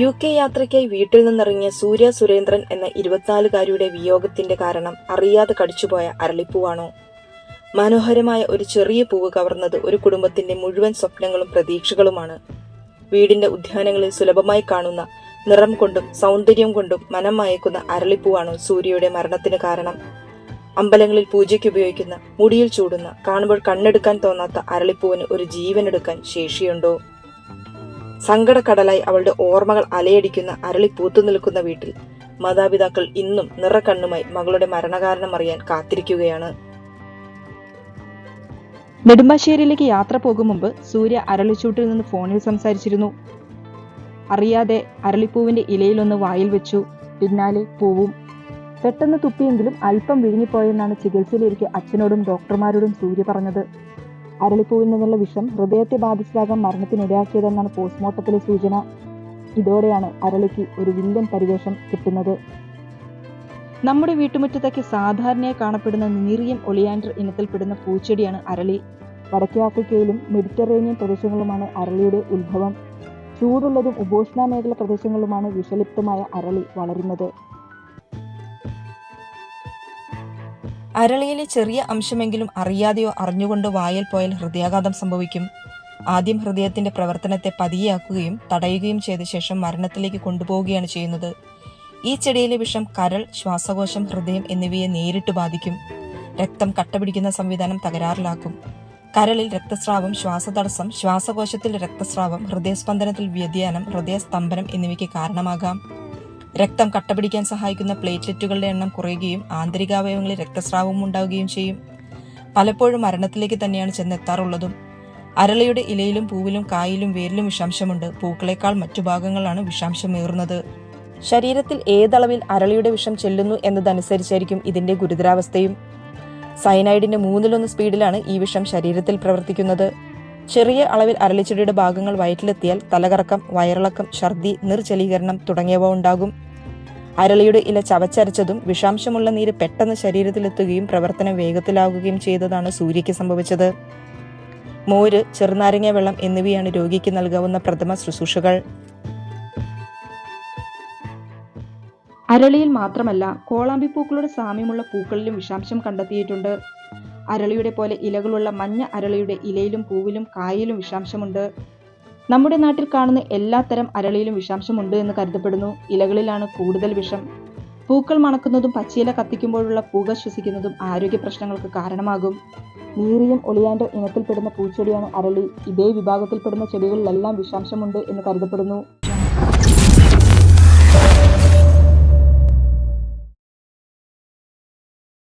U K യാത്രയ്ക്കായി വീട്ടിൽ നിന്നിറങ്ങിയ സൂര്യ സുരേന്ദ്രൻ എന്ന ഇരുപത്തിനാലുകാരിയുടെ വിയോഗത്തിന്റെ കാരണം അറിയാതെ കടിച്ചുപോയ അരളിപ്പൂവാണോ? മനോഹരമായ ഒരു ചെറിയ പൂവ് കവർന്നത് ഒരു കുടുംബത്തിന്റെ മുഴുവൻ സ്വപ്നങ്ങളും പ്രതീക്ഷകളുമാണ്. വീടിന്റെ ഉദ്യാനങ്ങളിൽ സുലഭമായി കാണുന്ന നിറം കൊണ്ടും സൗന്ദര്യം കൊണ്ടും മനം മയക്കുന്ന അരളിപ്പൂവാണോ സൂര്യയുടെ മരണത്തിന് കാരണം? അമ്പലങ്ങളിൽ പൂജയ്ക്ക് ഉപയോഗിക്കുന്ന മുടിയിൽ ചൂടുന്ന കാണുമ്പോൾ കണ്ണെടുക്കാൻ തോന്നാത്ത അരളിപ്പൂവിന് ഒരു ജീവനെടുക്കാൻ ശേഷിയുണ്ടോ? സങ്കടക്കടലായി അവളുടെ ഓർമ്മകൾ അലയടിക്കുന്ന അരളി പൂത്തു നിൽക്കുന്ന വീട്ടിൽ മാതാപിതാക്കൾ ഇന്നും നിറക്കണ്ണുമായി മകളുടെ മരണകാരണം അറിയാൻ കാത്തിരിക്കുകയാണ്. നെടുമ്പാശ്ശേരിയിലേക്ക് യാത്ര പോകും മുമ്പ് സൂര്യ അരളിച്ചൂട്ടിൽ നിന്ന് ഫോണിൽ സംസാരിച്ചിരുന്നു. അറിയാതെ അരളിപ്പൂവിന്റെ ഇലയിലൊന്ന് വായിൽ വെച്ചു. പിന്നാലെ പൂവും. പെട്ടെന്ന് തുപ്പിയെങ്കിലും അല്പം വിഴുങ്ങിപ്പോയെന്നാണ് ചികിത്സയിലിരിക്കെ അച്ഛനോടും ഡോക്ടർമാരോടും സൂര്യ പറഞ്ഞത്. അരളിപ്പൂവിൽ നിന്നുള്ള വിഷം ഹൃദയത്തെ ബാധിച്ചതാകാം മരണത്തിനിടയാക്കിയതെന്നാണ് പോസ്റ്റ്മോർട്ടത്തിലെ സൂചന. ഇതോടെയാണ് അരളിക്ക് ഒരു വില്ലൻ പരിവേഷം കിട്ടുന്നത്. നമ്മുടെ വീട്ടുമുറ്റത്തൊക്കെ സാധാരണയായി കാണപ്പെടുന്ന നീറിയം ഒളിയാൻഡർ ഇനത്തിൽപ്പെടുന്ന പൂച്ചെടിയാണ് അരളി. വടക്കേ ആഫ്രിക്കയിലും മെഡിറ്ററേനിയൻ പ്രദേശങ്ങളുമാണ് അരളിയുടെ ഉത്ഭവം. ചൂടുള്ളതും ഉപോഷ്ണ മേഖല പ്രദേശങ്ങളുമാണ് വിഷലിപ്തമായ അരളി വളരുന്നത്. അരളിയിലെ ചെറിയ അംശമെങ്കിലും അറിയാതെയോ അറിഞ്ഞുകൊണ്ട് വായൽ പോയാൽ ഹൃദയാഘാതം സംഭവിക്കും. ആദ്യം ഹൃദയത്തിന്റെ പ്രവർത്തനത്തെ പതിയാക്കുകയും തടയുകയും ചെയ്ത ശേഷം മരണത്തിലേക്ക് കൊണ്ടുപോവുകയാണ് ചെയ്യുന്നത്. ഈ ചെടിയിലെ വിഷം കരൾ ശ്വാസകോശം ഹൃദയം എന്നിവയെ നേരിട്ട് ബാധിക്കും. രക്തം കട്ടപിടിക്കുന്ന സംവിധാനം തകരാറിലാക്കും. കരളിൽ രക്തസ്രാവം ശ്വാസതടസ്സം ശ്വാസകോശത്തിൽ രക്തസ്രാവം ഹൃദയസ്പന്ദനത്തിൽ വ്യതിയാനം ഹൃദയസ്തംഭനം എന്നിവയ്ക്ക് കാരണമാകാം. രക്തം കട്ടപിടിക്കാൻ സഹായിക്കുന്ന പ്ലേറ്റ്ലെറ്റുകളുടെ എണ്ണം കുറയുകയും ആന്തരികാവയവങ്ങളിൽ രക്തസ്രാവവും ഉണ്ടാവുകയും ചെയ്യും. പലപ്പോഴും മരണത്തിലേക്ക് തന്നെയാണ് ചെന്നെത്താറുള്ളതും. അരളിയുടെ ഇലയിലും പൂവിലും കായിലും വേരിലും വിഷാംശമുണ്ട്. പൂക്കളേക്കാൾ മറ്റു ഭാഗങ്ങളാണ് വിഷാംശമേറുന്നത്. ശരീരത്തിൽ ഏതളവിൽ അരളിയുടെ വിഷം ചെല്ലുന്നു എന്നതനുസരിച്ചായിരിക്കും ഇതിന്റെ ഗുരുതരാവസ്ഥയും. സയനൈഡിന്റെ മൂന്നിലൊന്ന് സ്പീഡിലാണ് ഈ വിഷം ശരീരത്തിൽ പ്രവർത്തിക്കുന്നത്. ചെറിയ അളവിൽ അരളിച്ചെടിയുടെ ഭാഗങ്ങൾ വയറ്റിലെത്തിയാൽ തലകറക്കം വയറിളക്കം ഛർദി നിർജലീകരണം തുടങ്ങിയവ ഉണ്ടാകും. അരളിയുടെ ഇല ചവച്ചരച്ചതും വിഷാംശമുള്ള നീര് പെട്ടെന്ന് ശരീരത്തിലെത്തുകയും പ്രവർത്തനം വേഗത്തിലാകുകയും ചെയ്തതാണ് സൂര്യയ്ക്ക് സംഭവിച്ചത്. മോര് ചെറുനാരങ്ങ വെള്ളം എന്നിവയാണ് രോഗിക്ക് നൽകാവുന്ന പ്രഥമ ശുശ്രൂഷകൾ. അരളിയിൽ മാത്രമല്ല കോളാമ്പി പൂക്കളുടെ സാമ്യമുള്ള പൂക്കളിലും വിഷാംശം കണ്ടെത്തിയിട്ടുണ്ട്. അരളിയുടെ പോലെ ഇലകളുള്ള മഞ്ഞ അരളിയുടെ ഇലയിലും പൂവിലും കായയിലും വിഷാംശമുണ്ട്. നമ്മുടെ നാട്ടിൽ കാണുന്ന എല്ലാത്തരം അരളിയിലും വിഷാംശമുണ്ട് എന്ന് കരുതപ്പെടുന്നു. ഇലകളിലാണ് കൂടുതൽ വിഷം. പൂക്കൾ മണക്കുന്നതും പച്ചില കത്തിക്കുമ്പോഴുള്ള പൂക ശ്വസിക്കുന്നതും ആരോഗ്യ പ്രശ്നങ്ങൾക്ക് കാരണമാകും. നീറിയും ഒളിയാൻഡോ ഇനത്തിൽപ്പെടുന്ന പൂച്ചെടിയാണ് അരളി. ഇതേ വിഭാഗത്തിൽപ്പെടുന്ന ചെടികളിലെല്ലാം വിഷാംശമുണ്ട് എന്ന് കരുതപ്പെടുന്നു.